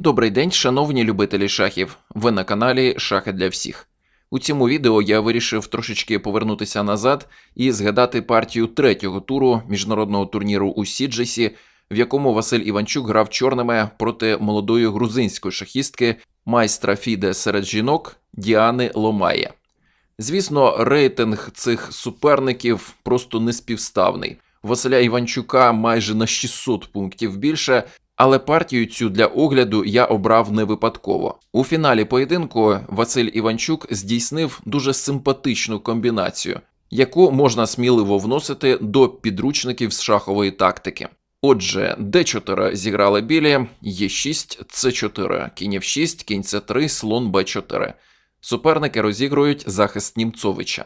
Добрий день, шановні любителі шахів. Ви на каналі Шахи для всіх. У цьому відео я вирішив трошечки повернутися назад і згадати партію третього туру міжнародного турніру у Сіджесі, в якому Василь Іванчук грав чорними проти молодої грузинської шахістки, майстра Фіде серед жінок Діани Ломає. Звісно, рейтинг цих суперників просто неспівставний. Василя Іванчука майже на 600 пунктів більше, але партію цю для огляду я обрав не випадково. У фіналі поєдинку Василь Іванчук здійснив дуже симпатичну комбінацію, яку можна сміливо вносити до підручників з шахової тактики. Отже, d4 зіграли білі, Е6, С4, кінь F6, кінь С3, слон Б4. Суперники розігрують захист Німцовича.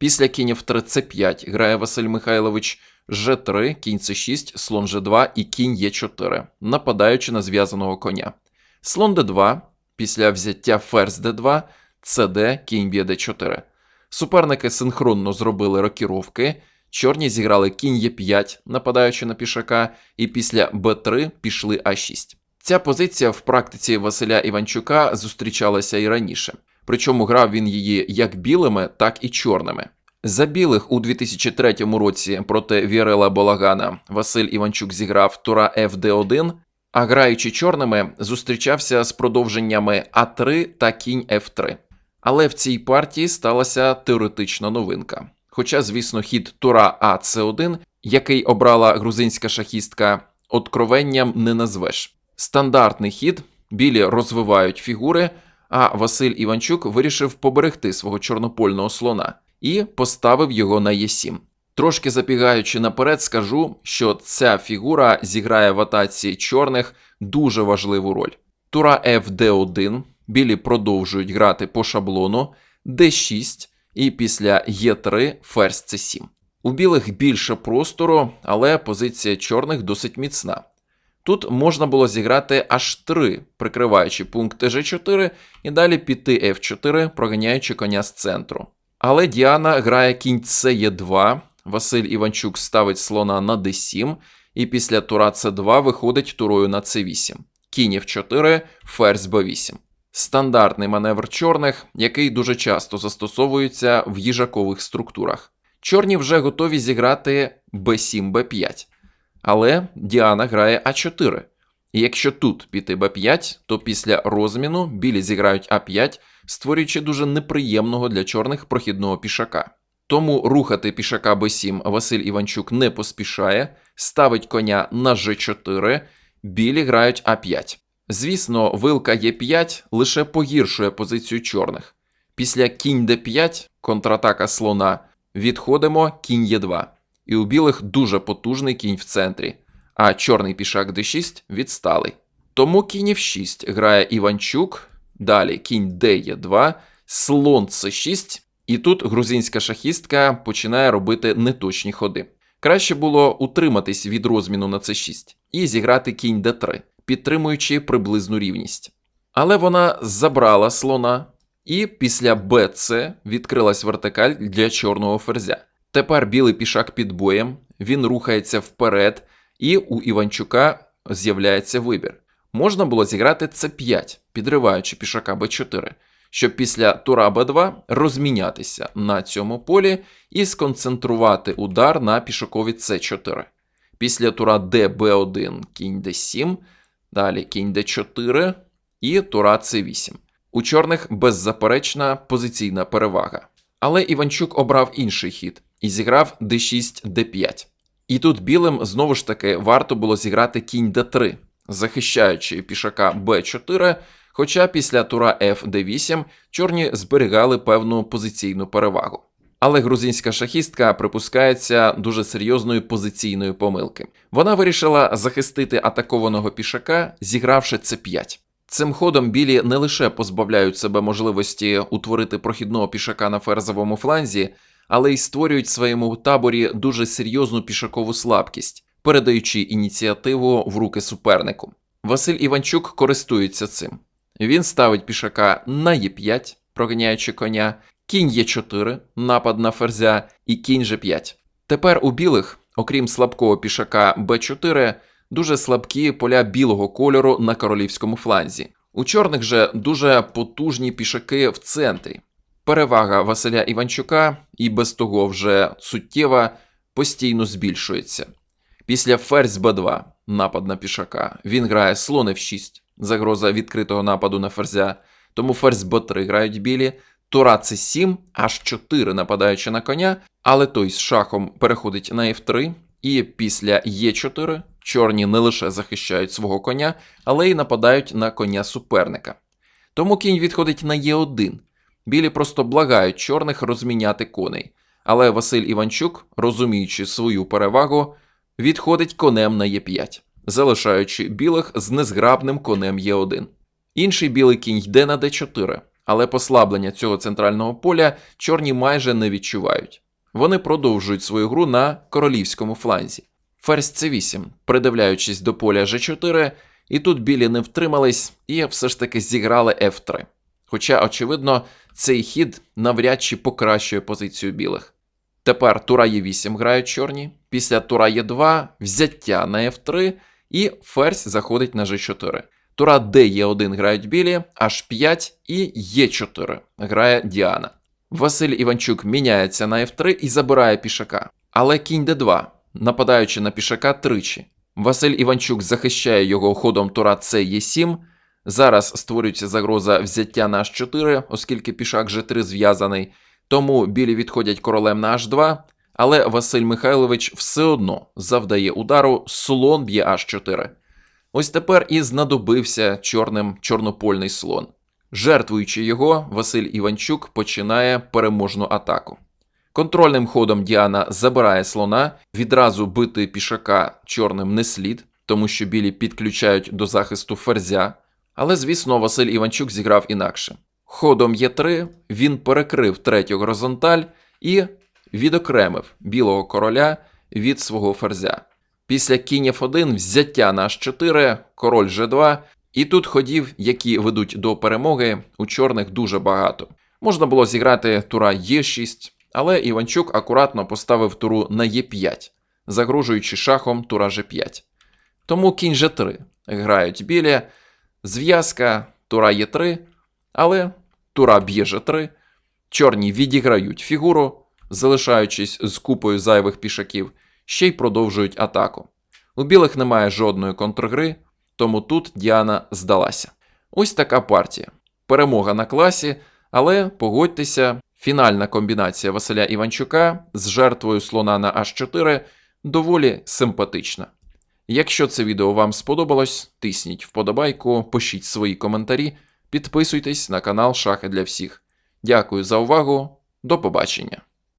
Після кінь F3 С5 грає Василь Михайлович Ж3, кінь С6, слон Ж2 і кінь Е4, нападаючи на зв'язаного коня. Слон Д2, після взяття ферзь Д2, ЦД, кінь б'є Д4. Суперники синхронно зробили рокіровки. Чорні зіграли кінь Е5, нападаючи на пішака, і після Б3 пішли А6. Ця позиція в практиці Василя Іванчука зустрічалася і раніше. Причому грав він її як білими, так і чорними. За білих у 2003 році проти Вірела Болагана Василь Іванчук зіграв тура FD1, а граючи чорними, зустрічався з продовженнями А3 та кінь F3. Але в цій партії сталася теоретична новинка. Хоча, звісно, хід тура АЦ1, який обрала грузинська шахістка, откровенням не назвеш. Стандартний хід, білі розвивають фігури, а Василь Іванчук вирішив поберегти свого чорнопольного слона і поставив його на Е7. Трошки запігаючи наперед, скажу, що ця фігура зіграє в атаці чорних дуже важливу роль. Тура FD1, білі продовжують грати по шаблону, D6 і після Е3 ферзь С7. У білих більше простору, але позиція чорних досить міцна. Тут можна було зіграти аж 3, прикриваючи пункти G4 і далі піти F4, проганяючи коня з центру. Але Діана грає кінь Це2, Василь Іванчук ставить слона на D7, і після тура С2 виходить турою на С8. Кінь F4, ферзь Б8. Стандартний маневр чорних, який дуже часто застосовується в їжакових структурах. Чорні вже готові зіграти Б7, Б5. Але Діана грає А4. І якщо тут піти Б5, то після розміну білі зіграють А5, створюючи дуже неприємного для чорних прохідного пішака. Тому рухати пішака Б7 Василь Іванчук не поспішає, ставить коня на Ж4, білі грають А5. Звісно, вилка Е5 лише погіршує позицію чорних. Після кінь Д5, контратака слона, відходимо кінь Е2. І у білих дуже потужний кінь в центрі, а чорний пішак d6 відсталий. Тому кінь f6 грає Іванчук, далі кінь d2, слон c6, і тут грузинська шахістка починає робити неточні ходи. Краще було утриматись від розміну на c6 і зіграти кінь d3, підтримуючи приблизну рівність. Але вона забрала слона, і після bc відкрилась вертикаль для чорного ферзя. Тепер білий пішак під боєм, він рухається вперед, і у Іванчука з'являється вибір. Можна було зіграти С5, підриваючи пішака Б4, щоб після тура Б2 розмінятися на цьому полі і сконцентрувати удар на пішакові С4. Після тура ДБ1 кінь Д7, далі кінь Д4 і тура С8. У чорних беззаперечна позиційна перевага. Але Іванчук обрав інший хід і зіграв d6 d5. І тут білим знову ж таки варто було зіграти кінь d3, захищаючи пішака b4, хоча після тура f d8 чорні зберігали певну позиційну перевагу. Але грузинська шахістка припускається дуже серйозної позиційної помилки. Вона вирішила захистити атакованого пішака, зігравши c5. Цим ходом білі не лише позбавляють себе можливості утворити прохідного пішака на ферзовому фланзі, але й створюють своєму таборі дуже серйозну пішакову слабкість, передаючи ініціативу в руки супернику. Василь Іванчук користується цим. Він ставить пішака на Е5, проганяючи коня, кінь Е4, напад на ферзя і кінь Ж5. Тепер у білих, окрім слабкого пішака Б4, дуже слабкі поля білого кольору на королівському фланзі. У чорних же дуже потужні пішаки в центрі. Перевага Василя Іванчука і без того вже суттєва постійно збільшується. Після ферзь Б2 напад на пішака. Він грає слон F6, загроза відкритого нападу на ферзя. Тому ферзь Б3 грають білі, тура С7, H4 нападаючи на коня, але той з шахом переходить на F3, і після Е4 чорні не лише захищають свого коня, але й нападають на коня суперника. Тому кінь відходить на Е1. Білі просто благають чорних розміняти коней. Але Василь Іванчук, розуміючи свою перевагу, відходить конем на Е5, залишаючи білих з незграбним конем Е1. Інший білий кінь йде на d4, але послаблення цього центрального поля чорні майже не відчувають. Вони продовжують свою гру на королівському фланзі. Ферзь c8, придивляючись до поля g4, і тут білі не втримались і все ж таки зіграли f3. Хоча, очевидно, цей хід навряд чи покращує позицію білих. Тепер тура Е8 грають чорні, після тура Е2 взяття на F3 і ферзь заходить на G4. Тура Д1 грають білі, H5 і Е4 грає Діана. Василь Іванчук міняється на F3 і забирає пішака. Але кінь Д2, нападаючи на пішака тричі. Василь Іванчук захищає його ходом тура С7. Зараз створюється загроза взяття на H4, оскільки пішак G3 зв'язаний. Тому білі відходять королем на H2, але Василь Михайлович все одно завдає удару, слон б'є H4. Ось тепер і знадобився чорним чорнопольний слон. Жертвуючи його, Василь Іванчук починає переможну атаку. Контрольним ходом Діана забирає слона, відразу бити пішака чорним не слід, тому що білі підключають до захисту ферзя. Але, звісно, Василь Іванчук зіграв інакше. Ходом Е3 він перекрив третю горизонталь і відокремив білого короля від свого ферзя. Після кінь F1 взяття на H4, король G2, і тут ходів, які ведуть до перемоги, у чорних дуже багато. Можна було зіграти тура Е6, але Іванчук акуратно поставив туру на Е5, загрожуючи шахом тура G5. Тому кінь G3 грають білі, зв'язка тура Е3, але тура б'є G3, чорні відіграють фігуру, залишаючись з купою зайвих пішаків, ще й продовжують атаку. У білих немає жодної контргри, тому тут Діана здалася. Ось така партія. Перемога на класі, але погодьтеся, фінальна комбінація Василя Іванчука з жертвою слона на H4 доволі симпатична. Якщо це відео вам сподобалось, тисніть вподобайку, пишіть свої коментарі, підписуйтесь на канал Шахи для всіх. Дякую за увагу, до побачення!